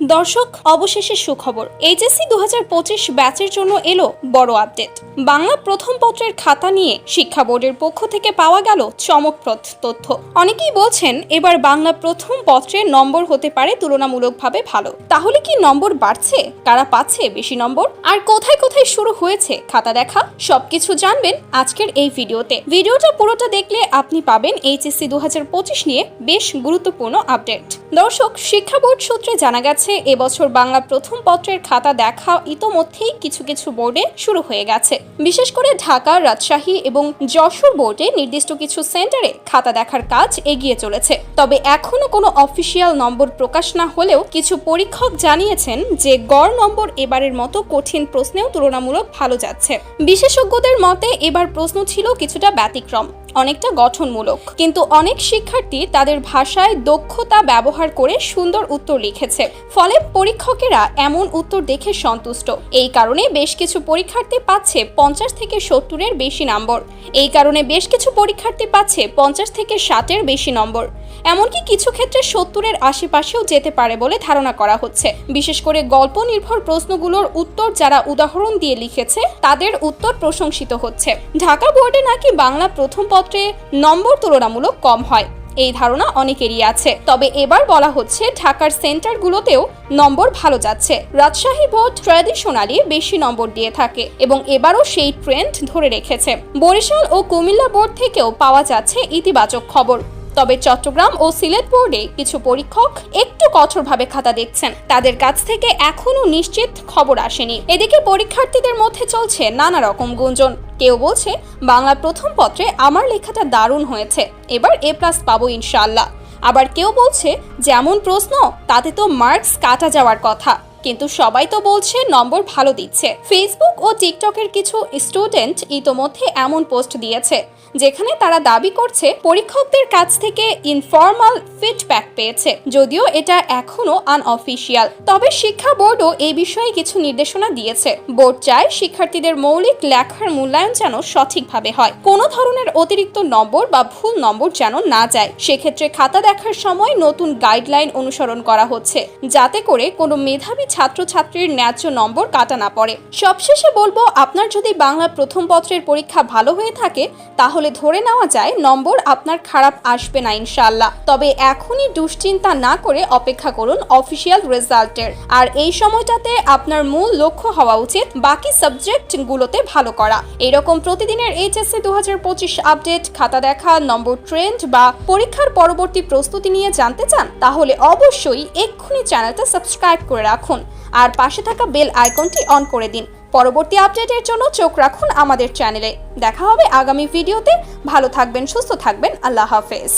দর্শক, অবশেষে সুখবর। এইচএসসি দু হাজার পঁচিশ ব্যাচের জন্য এলো বড় আপডেট। বাংলা প্রথম পত্রের খাতা নিয়ে শিক্ষা বোর্ডের পক্ষ থেকে পাওয়া গেল চমকপ্রদ তথ্য। অনেকেই বলছেন, এবার বাংলা প্রথম পত্রের নম্বর হতে পারে তুলনামূলকভাবে ভালো। তাহলে কি নম্বর বাড়ছে? কারা পাচ্ছে বেশি নম্বর? আর কোথায় কোথায় শুরু হয়েছে খাতা দেখা? সবকিছু জানবেন আজকের এই ভিডিওতে। ভিডিওটা পুরোটা দেখলে আপনি পাবেন এইচএসসি দু হাজার পঁচিশ নিয়ে বেশ গুরুত্বপূর্ণ আপডেট। দর্শক, শিক্ষা বোর্ড সূত্রে জানা গেছে এবছর বাংলা প্রথম পত্রের খাতা দেখা ইতোমধ্যেই কিছু কিছু বোর্ডে শুরু হয়ে গেছে। বিশেষ করে ঢাকা, রাজশাহী এবং যশোর বোর্ডে নির্দিষ্ট কিছু সেন্টারে খাতা দেখার কাজ এগিয়ে চলেছে। তবে এখনও কোনো অফিসিয়াল নম্বর প্রকাশ না হলেও কিছু পরীক্ষক জানিয়েছেন যে গড় নম্বর এবারের মতো কঠিন প্রশ্নেও তুলনামূলক ভালো যাচ্ছে। বিশেষজ্ঞদের মতে এবার প্রশ্ন ছিল কিছুটা ব্যতিক্রম। অনেকটা গঠনমূলক। কিন্তু অনেক শিক্ষার্থী তাদের ভাষায় দক্ষতা ব্যবহার করে সুন্দর উত্তর লিখেছে। ফলে পরীক্ষকেরা এমন উত্তর দেখে সন্তুষ্ট। এই কারণে বেশ কিছু পরীক্ষার্থী পাচ্ছে পঞ্চাশ থেকে সত্তরের বেশি নম্বর। এই কারণে বেশ কিছু পরীক্ষার্থী পাচ্ছে পঞ্চাশ থেকে ষাটের বেশি নম্বর। এমনকি কিছু ক্ষেত্রে সত্তরের আশেপাশেও যেতে পারে বলে ধারণা করা হচ্ছে। বিশেষ করে গল্প নির্ভর প্রশ্নগুলোর উত্তর যারা উদাহরণ দিয়ে লিখেছে, তাদের উত্তর প্রশংসিত হচ্ছে। ঢাকা বোর্ডে নাকি বাংলা প্রথম পত্রে নম্বর তুলনামূলক কম হয়। এই ধারণা অনেকেরই আছে। তবে এবার বলা হচ্ছে ঢাকার সেন্টারগুলোতেও নম্বর ভালো যাচ্ছে। রাজশাহী বোর্ড ট্র্যাডিশনালি বেশি নম্বর দিয়ে থাকে এবং এবারও সেই ট্রেন্ড ধরে রেখেছে। বরিশাল ও কুমিল্লা বোর্ড থেকেও পাওয়া যাচ্ছে ইতিবাচক খবর। তবে চট্টগ্রাম ও সিলেট বোর্ডে কিছু পরীক্ষক একটু কঠোরভাবে খাতা দেখছেন। তাদের কাছ থেকে এখনও নিশ্চিত খবর আসেনি। এদিকে পরীক্ষার্থীদের মধ্যে চলছে নানা রকম গুঞ্জন। কেউ বলছে বাংলা প্রথম পত্রে আমার লেখাটা দারুণ হয়েছে, এবার এ প্লাস পাবো ইনশাআল্লাহ। আবার কেউ বলছে, যেমন প্রশ্ন, তাতে তো মার্কস কাটা যাওয়ার কথা। কিন্তু সবাই তো বলছে, নম্বর ভালো দিচ্ছে। ফেসবুক ও টিকটকের কিছু স্টুডেন্ট ইতোমধ্যে এমন পোস্ট দিয়েছে। যেখানে তারা দাবি করছে পরীক্ষকদের কাছ থেকে ইনফর্মাল ফিডব্যাক পেয়েছে। যদিও এটা এখনও আনঅফিসিয়াল তবে শিক্ষা বোর্ডও এই বিষয়ে কিছু নির্দেশনা দিয়েছে। বোর্ড চায় শিক্ষার্থীদের মৌলিক লেখার মূল্যায়ন যেন সঠিকভাবে হয়। কোনো ধরনের অতিরিক্ত নম্বর বা ভুল নম্বর যেন না যায়। সেক্ষেত্রে খাতা দেখার সময় নতুন গাইডলাইন অনুসরণ করা হচ্ছে। যাতে করে কোনো মেধাবী ছাত্রছাত্রীর ন্যায্য নম্বর কাটা না পড়ে। সবশেষে বলব, আপনার যদি বাংলা প্রথম পত্রের পরীক্ষা ভালো হয়ে থাকে তাহলে ধরে নেওয়া যায় নম্বর আপনার খারাপ আসবে না ইনশাল্লাহ তবে এখনই দুশ্চিন্তা না করে অপেক্ষা করুন অফিসিয়াল রেজাল্টের। আর এই সময়টাতে আপনার মূল লক্ষ্য হওয়া উচিত বাকি সাবজেক্টগুলোতে ভালো করা। এরকম প্রতিদিনের এইচএসসি দু হাজার পঁচিশ আপডেট, খাতা দেখা, নম্বর ট্রেন্ড বা পরীক্ষার পরবর্তী প্রস্তুতি নিয়ে জানতে চান, তাহলে অবশ্যই এক্ষুনি চ্যানেলটা সাবস্ক্রাইব করে রাখুন। আর পাশে থাকা বেল আইকনটি অন করে দিন। পরবর্তী আপডেটের জন্য চোখ রাখুন আমাদের চ্যানেলে। দেখা হবে আগামী ভিডিওতে। ভালো থাকবেন, সুস্থ থাকবেন। আল্লাহ হাফেজ।